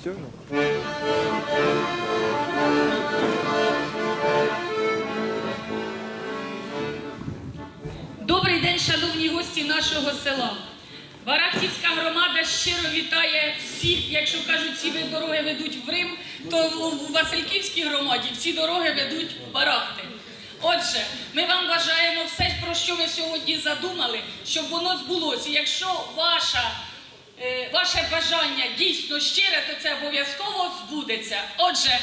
все. Ну. Добрий день, шановні гості нашого села. Барахтівська громада щиро вітає всіх. Якщо кажуть, ці дороги ведуть в Рим, то в Васильківській громаді всі дороги ведуть в барахти. Отже, ми вам бажаємо все, про що ви сьогодні задумали, щоб воно збулося. Якщо ваша Е, ваше бажання дійсно щире, то це обов'язково збудеться. Отже,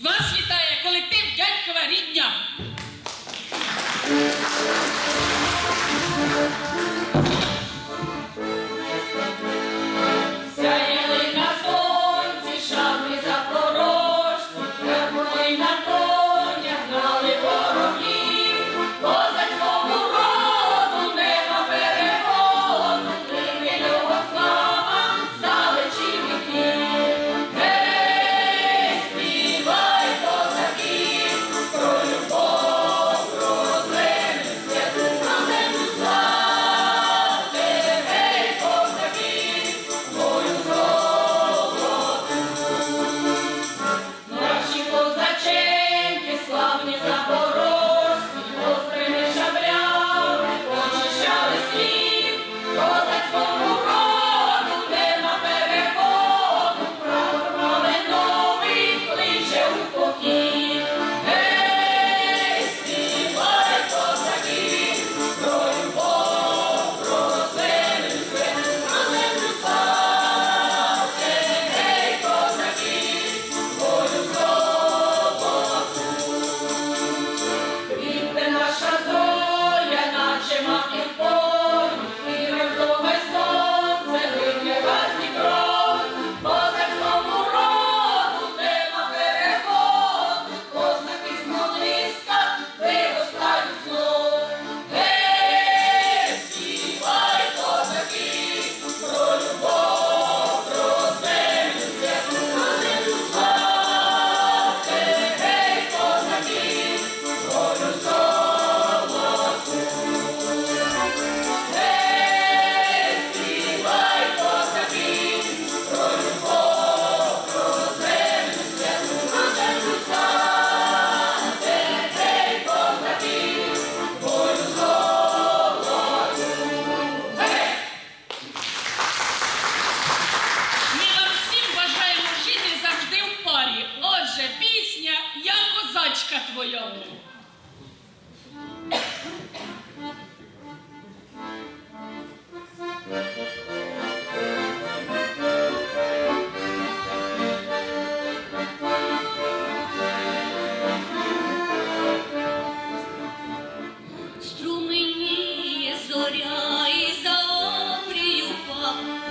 вас вітає колектив дядькова рідня.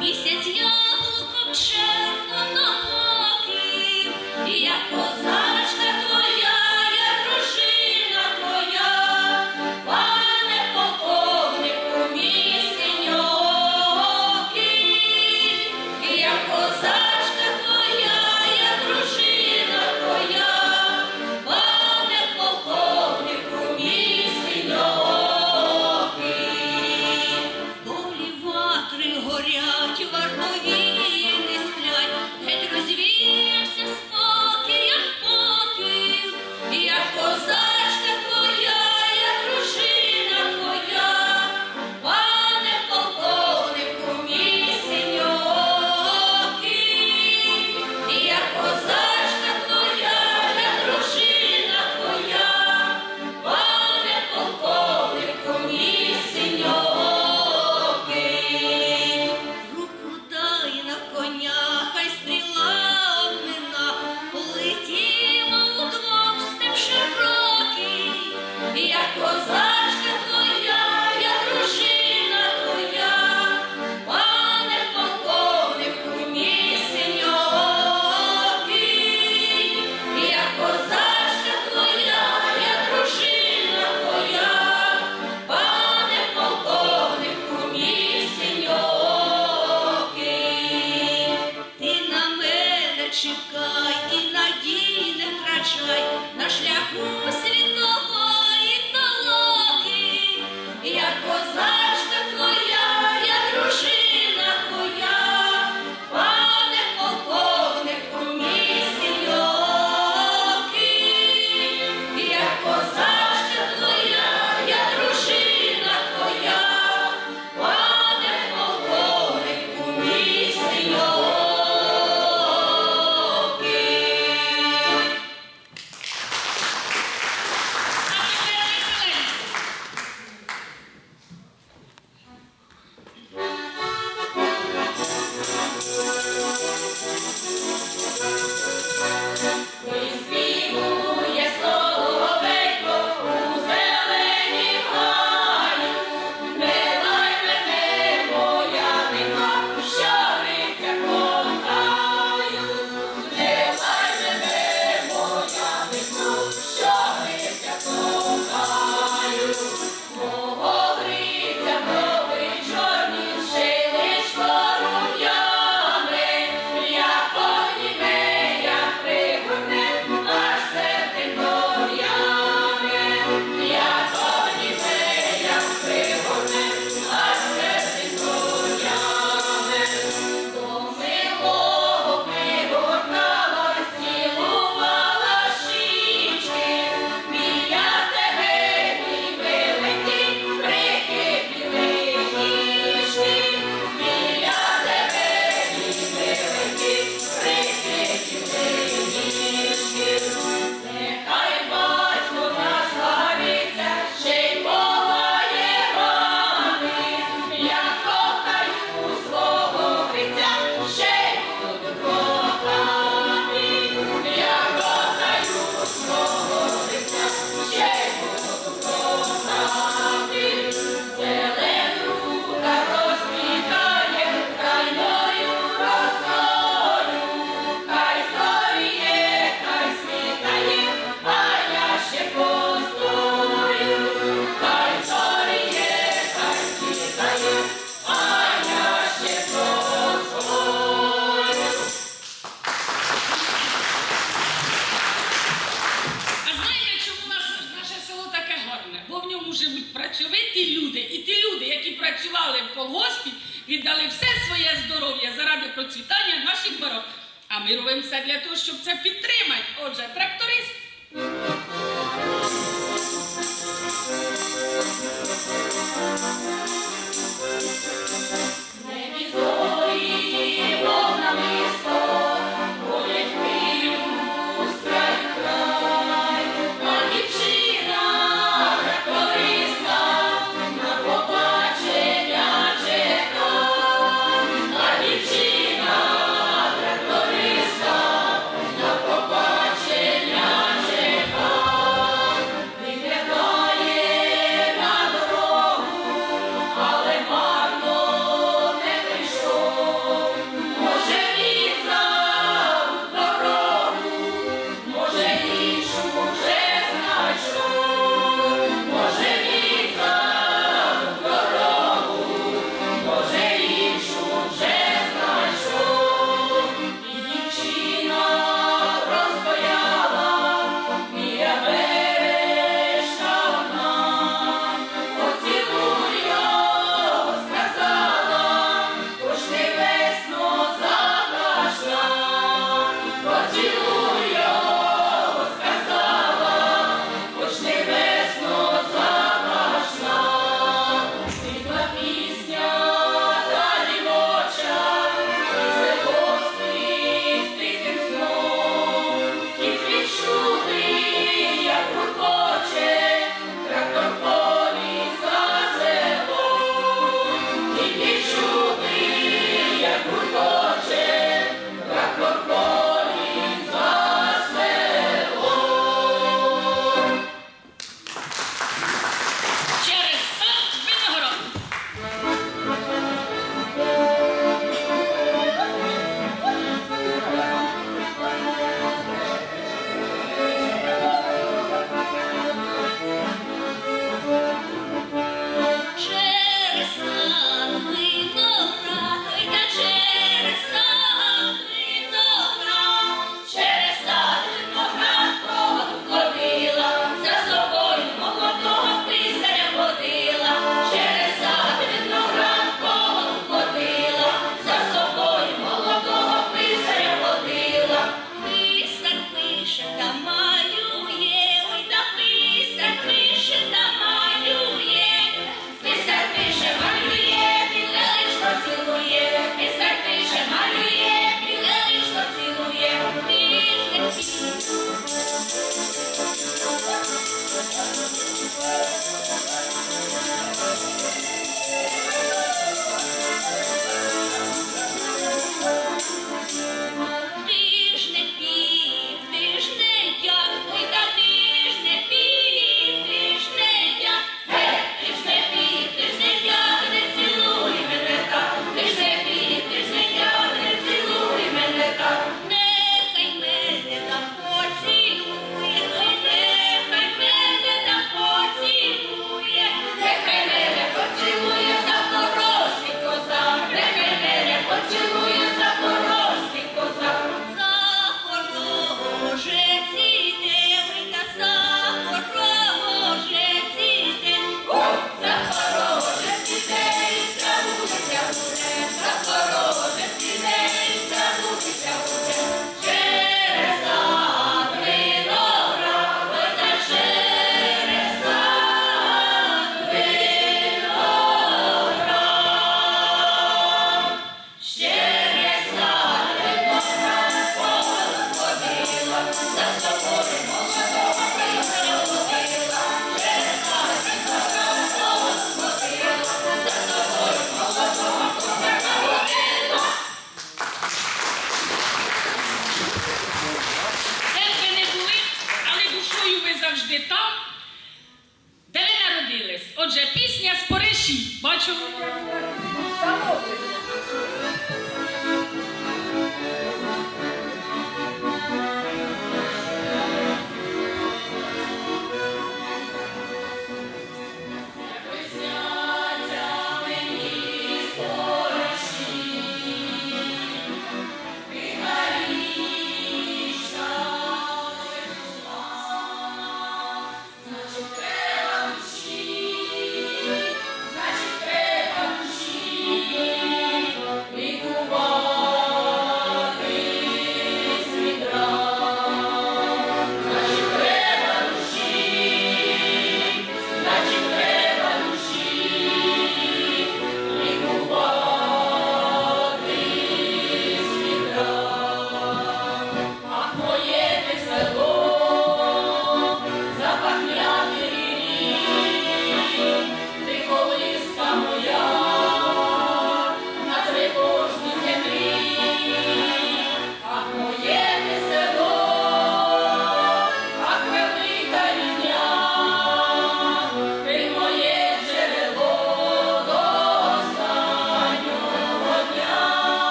Місяць яблуком ще. Yeah.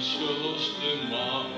Чого ж ти, мамо,